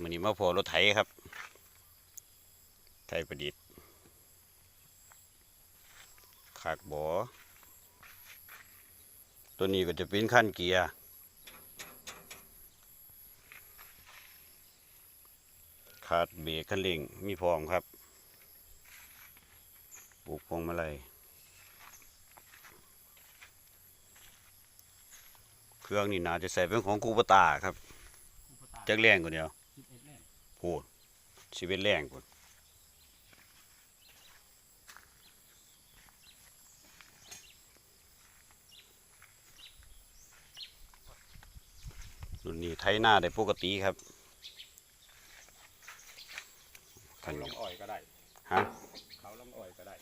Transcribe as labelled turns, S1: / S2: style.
S1: มันนี้มาพอรถไถครับ ไถประดิษฐ์ขากบอตัวนี้ก็จะเป็นขั้นเกียร์ขาดเบรกคันเร่งมีพร้อมครับปลูกพวงมาลัยเครื่องนี่น่าจะใส่เป็นของคูปตาครับจักแรงกว่าเดียว พูดชีวิตแรงกว่ารุ่นนี้ไถหน้าได้ปกติครับข
S2: เขา
S1: น
S2: ล
S1: ม
S2: งอ่อยก็ได้
S1: ฮะ
S2: เขาลงอ่อยก็ได้